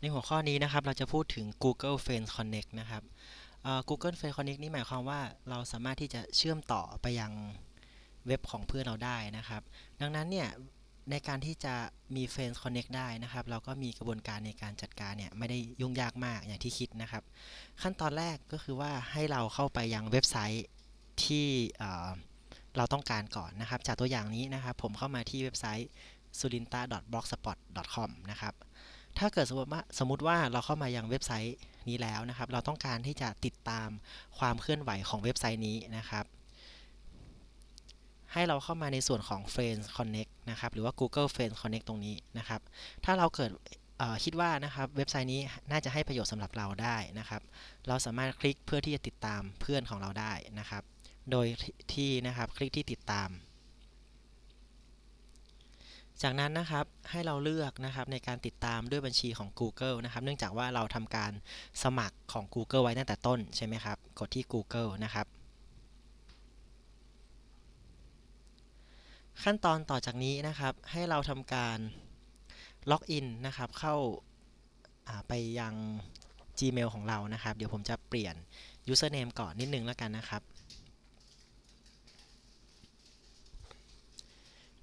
ในหัวข้อนี้นะครับเราจะพูดถึง Google Friends Connect นะครับ Google Friends Connect นี่หมายความว่าเราสามารถที่จะเชื่อมต่อไปยังเว็บของเพื่อนเราได้นะครับ ดังนั้นเนี่ยในการที่จะมี Friends Connect ได้นะครับ เราก็มีกระบวนการในการจัดการเนี่ยไม่ได้ยุ่งยากมากอย่างที่คิดนะครับ ขั้นตอนแรกก็คือว่าให้เราเข้าไปยังเว็บไซต์ที่เราต้องการก่อนนะครับ จากตัวอย่างนี้นะครับ ผมเข้ามาที่เว็บไซต์ surinta.blogspot.com นะครับ ถ้าเกิดสมมติว่าสมมติว่าเราเข้ามายังเว็บไซต์นี้แล้วนะครับ เราต้องการที่จะติดตามความเคลื่อนไหวของเว็บไซต์นี้นะครับ ให้เราเข้ามาในส่วนของ Friends Connect นะครับ หรือว่า Google Friends Connect ตรงนี้นะครับ ถ้าเราเกิดคิดว่านะครับเว็บไซต์นี้น่าจะให้ประโยชน์สำหรับเราได้นะครับ เราสามารถคลิกเพื่อที่จะติดตามเพื่อนของเราได้นะครับ โดยที่นะครับคลิกที่ติดตาม จากนั้นนะครับให้เราเลือกนะครับในการติดตามด้วยบัญชีของ Google นะครับ เนื่องจากว่าเราทำการสมัครของ Google ไว้ตั้งแต่ต้นใช่ไหมครับ กดที่ Google นะครับ ขั้นตอนต่อจากนี้นะครับ ให้เราทำการล็อกอินนะครับ เข้าไปยัง Gmail ของเรานะครับ เดี๋ยวผมจะเปลี่ยน username ก่อนนิดนึงแล้วกันนะครับ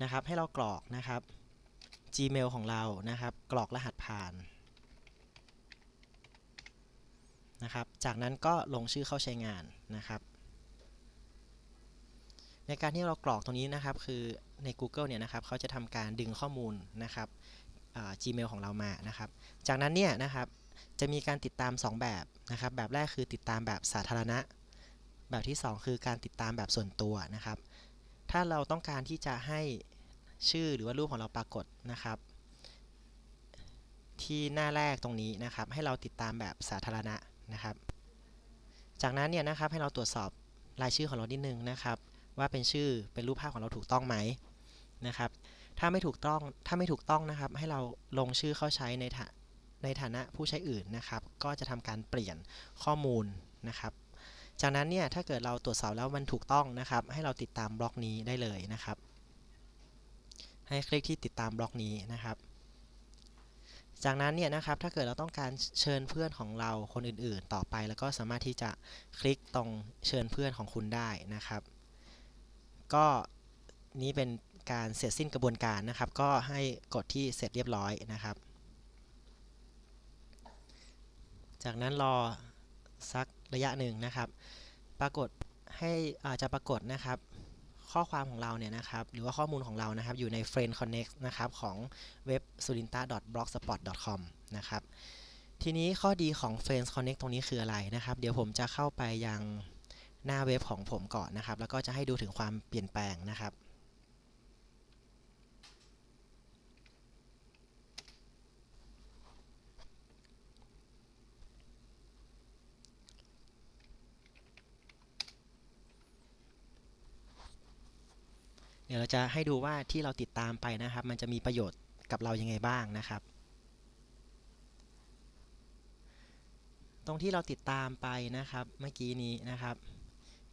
นะครับ ให้เรากรอกนะครับ Gmail ของเรานะครับ กรอกรหัสผ่านนะครับ จากนั้นก็ลงชื่อเข้าใช้งานนะครับ ในการที่เรากรอกตรงนี้นะครับ คือใน Google เนี่ยนะครับเขาจะทำการดึงข้อมูลนะครับ Gmail ของเรามานะครับ จากนั้นเนี่ยนะครับจะมีการติดตาม 2 แบบนะครับ แบบแรกคือติดตามแบบสาธารณะ แบบที่ 2 คือการติดตามแบบส่วนตัวนะครับ ถ้าเราต้องการที่จะให้ชื่อหรือว่ารูปของเราปรากฏนะครับ ที่หน้าแรกตรงนี้นะครับ ให้เราติดตามแบบสาธารณะนะครับ จากนั้นเนี่ยนะครับให้เราตรวจสอบรายชื่อของเรานิดนึงนะครับ ว่าเป็นชื่อเป็นรูปภาพของเราถูกต้องไหมนะครับ ถ้าไม่ถูกต้องถ้าไม่ถูกต้องนะครับ ให้เราลงชื่อเข้าใช้ในฐาในฐานะผู้ใช้อื่นนะครับ ก็จะทำการเปลี่ยนข้อมูลนะครับ จากนั้นเนี่ยถ้าเกิดเราตรวจสอบแล้วมันถูกต้องนะครับ ให้เราติดตามบล็อกนี้ได้เลยนะครับ ให้คลิกที่ติดตามบล็อกนี้นะครับ จากนั้นเนี่ยนะครับถ้าเกิดเราต้องการเชิญเพื่อนของเราคนอื่นๆ ต่อไป แล้วก็สามารถที่จะคลิกตรงเชิญเพื่อนของคุณได้นะครับ ก็นี้เป็นการเสร็จสิ้นกระบวนการนะครับ ก็ให้กดที่เสร็จเรียบร้อยนะครับ จากนั้นรอ สักระยะหนึ่งนะครับ ปรากฏให้อาจะปรากฏนะครับข้อความของเราเนี่ยนะครับ หรือว่าข้อมูลของเรานะครับ อยู่ใน Friend Connect นะครับ ของเว็บ surinta.blogspot.com นะครับ ทีนี้ข้อดีของ Friends Connect ตรงนี้คืออะไรนะครับ เดี๋ยวผมจะเข้าไปยังหน้าเว็บของผมก่อนนะครับ แล้วก็จะให้ดูถึงความเปลี่ยนแปลงนะครับ เดี๋ยวเราจะให้ดูว่าที่เราติดตามไปนะครับ มันจะมีประโยชน์กับเรายังไงบ้างนะครับ ตรงที่เราติดตามไปนะครับเมื่อกี้นี้นะครับ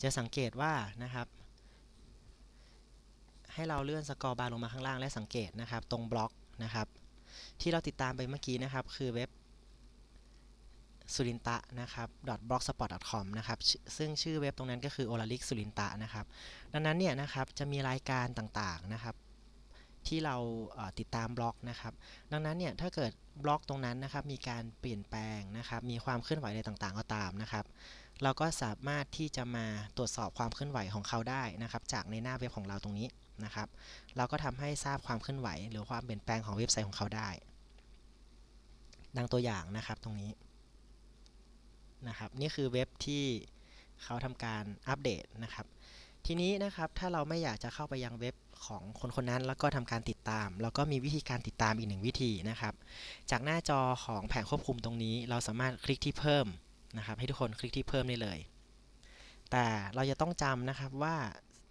จะสังเกตว่านะครับ ให้เราเลื่อนสกอร์บาร์ลงมาข้างล่างและสังเกตนะครับ ตรงบล็อกนะครับ ที่เราติดตามไปเมื่อกี้นะครับ คือเว็บ สุรินตะนะครับ blogspot.com นะครับซึ่งชื่อเว็บตรงนั้นก็คือ o l a l i k สุรินตะนะครับ ดังนั้นเนี่ยนะครับจะมีรายการต่างๆนะครับ ที่เราติดตามบล็อกนะครับ ดังนั้นเนี่ยถ้าเกิดบล็อกตรงนั้นนะครับ มีการเปลี่ยนแปลงนะครับ มีความเคลื่อนไหวอะไรต่างๆ ก็ตามนะครับ เราก็สามารถที่จะมาตรวจสอบความเคลื่อนไหวของเขาได้นะครับ จากในหน้าเว็บของเราตรงนี้นะครับ เราก็ทำให้ทราบความเคลื่อนไหว หรือความเปลี่ยนแปลงของเว็บไซต์ของเขาได้ ดังตัวอย่างนะครับตรงนี้ นะครับ นี่คือเว็บที่เขาทำการอัปเดตนะครับ ทีนี้นะครับถ้าเราไม่อยากจะเข้าไปยังเว็บของคนคนนั้น แล้วก็ทำการติดตามเราก็มีวิธีการติดตามอีกหนึ่งวิธีนะครับ จากหน้าจอของแผงควบคุมตรงนี้ เราสามารถคลิกที่เพิ่มนะครับ ให้ทุกคนคลิกที่เพิ่มได้เลย แต่เราจะต้องจำนะครับว่า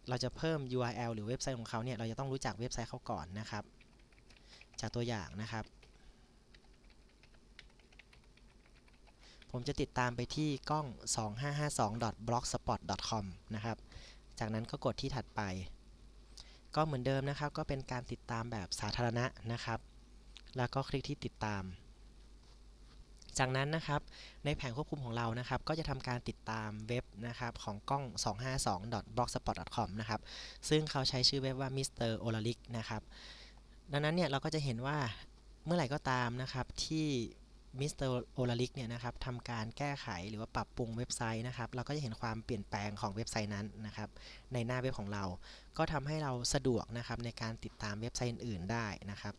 เราจะเพิ่ม URL หรือเว็บไซต์ของเขาเนี่ยเราจะต้องรู้จักเว็บไซต์เขาก่อนนะครับ จากตัวอย่างนะครับ ผมจะติดตามไปที่กล้อง 2552.blogspot.com นะครับ จากนั้นก็กดที่ถัดไป ก็เหมือนเดิมนะครับ ก็เป็นการติดตามแบบสาธารณะนะครับ แล้วก็คลิกที่ติดตาม จากนั้นนะครับในแผงควบคุมของเรานะครับ ก็จะทำการติดตามเว็บนะครับของกล้อง 252.blogspot.com นะครับ ซึ่งเขาใช้ชื่อเว็บว่า Mr. o l a r i k นะครับ ดังนั้นเนี่ยเราก็จะเห็นว่าเมื่อไหร่ก็ตามนะครับที่ มิสเตอร์โอลาลิกเนี่ยนะครับทำการแก้ไขหรือว่าปรับปรุงเว็บไซต์นะครับ เราก็จะเห็นความเปลี่ยนแปลงของเว็บไซต์นั้นนะครับ ในหน้าเว็บของเรา ก็ทำให้เราสะดวกนะครับในการติดตามเว็บไซต์อื่นๆได้นะครับ